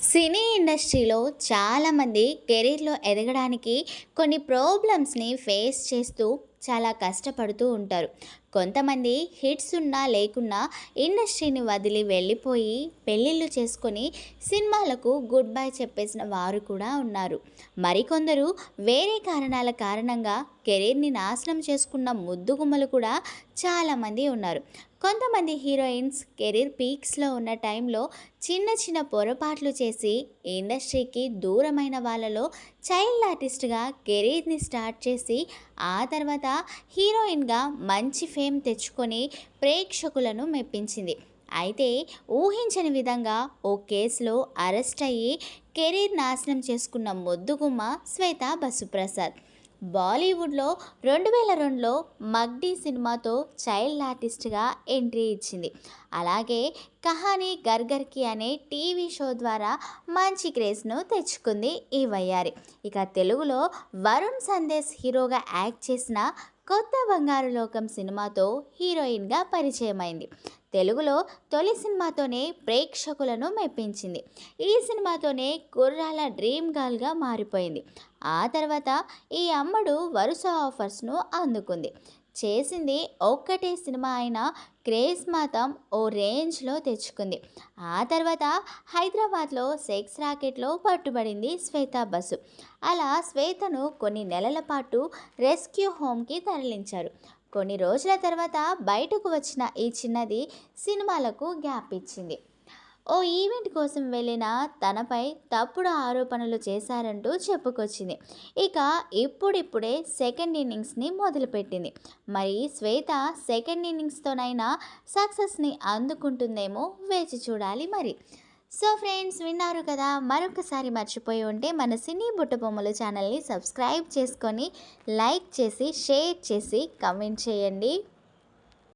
సినీ ఇండస్ట్రీలో చాలామంది కెరీర్లో ఎదగడానికి కొన్ని ప్రాబ్లమ్స్ని ఫేస్ చేస్తూ చాలా కష్టపడుతూ ఉంటారు. కొంతమంది హిట్స్ ఉన్నా లేకున్నా ఇండస్ట్రీని వదిలి వెళ్ళిపోయి పెళ్ళిళ్ళు చేసుకొని సినిమాలకు గుడ్ బై చెప్పేసిన వారు కూడా ఉన్నారు. మరికొందరు వేరే కారణాల కారణంగా కెరీర్ని నాశనం చేసుకున్న ముద్దుగుమ్మలు కూడా చాలామంది ఉన్నారు. కొంతమంది హీరోయిన్స్ కెరీర్ పీక్స్లో ఉన్న టైంలో చిన్న చిన్న పొరపాట్లు చేసి ఇండస్ట్రీకి దూరమైన వాళ్ళలో చైల్డ్ ఆర్టిస్ట్గా కెరీర్ని స్టార్ట్ చేసి ఆ తర్వాత హీరోయిన్గా మంచి ఫేమ్ తెచ్చుకొని ప్రేక్షకులను మెప్పించింది. అయితే ఊహించని విధంగా ఓ కేసులో అరెస్ట్ అయ్యి కెరీర్ నాశనం చేసుకున్న మొద్దుగుమ్మ శ్వేత బసుప్రసాద్. బాలీవుడ్లో రెండు వేల రెండులో మగ్డీ సినిమాతో చైల్డ్ ఆర్టిస్ట్గా ఎంట్రీ ఇచ్చింది. అలాగే కహానీ గర్గర్కి అనే టీవీ షో ద్వారా మంచి క్రేజ్ను తెచ్చుకుంది ఈ వయ్యారి. ఇక తెలుగులో వరుణ్ సందేశ్ హీరోగా యాక్ట్ చేసిన కొత్త బంగారు లోకం సినిమాతో హీరోయిన్గా పరిచయమైంది. తెలుగులో తొలి సినిమాతోనే ప్రేక్షకులను మెప్పించింది. ఈ సినిమాతోనే కుర్రాల డ్రీమ్ గర్ల్గా మారిపోయింది. ఆ తర్వాత ఈ అమ్మడు వరుస ఆఫర్స్ను అందుకుంది. చేసింది ఒక్కటే సినిమా అయినా క్రేజ్ మాత్రం ఓ రేంజ్లో తెచ్చుకుంది. ఆ తర్వాత హైదరాబాద్లో సెక్స్ రాకెట్లో పట్టుబడింది శ్వేత బస్సు అలా శ్వేతను కొన్ని నెలల పాటు రెస్క్యూ హోమ్కి తరలించారు. కొన్ని రోజుల తర్వాత బయటకు వచ్చిన ఈ చిన్నది సినిమాలకు గ్యాప్ ఇచ్చింది. ఓ ఈవెంట్ కోసం వెళ్ళిన తనపై తప్పుడు ఆరోపణలు చేశారంటూ చెప్పుకొచ్చింది. ఇక ఇప్పుడిప్పుడే సెకండ్ ఇన్నింగ్స్ని మొదలుపెట్టింది. మరి శ్వేత సెకండ్ ఇన్నింగ్స్తోనైనా సక్సెస్ని అందుకుంటుందేమో వేచి చూడాలి మరి. సో ఫ్రెండ్స్ విన్నారు కదా మరొకసారి మర్చిపోయి ఉంటే మన సినీ బుట్టబొమ్మలు ఛానల్ని సబ్స్క్రైబ్ చేసుకొని లైక్ చేసి షేర్ చేసి కమెంట్ చేయండి.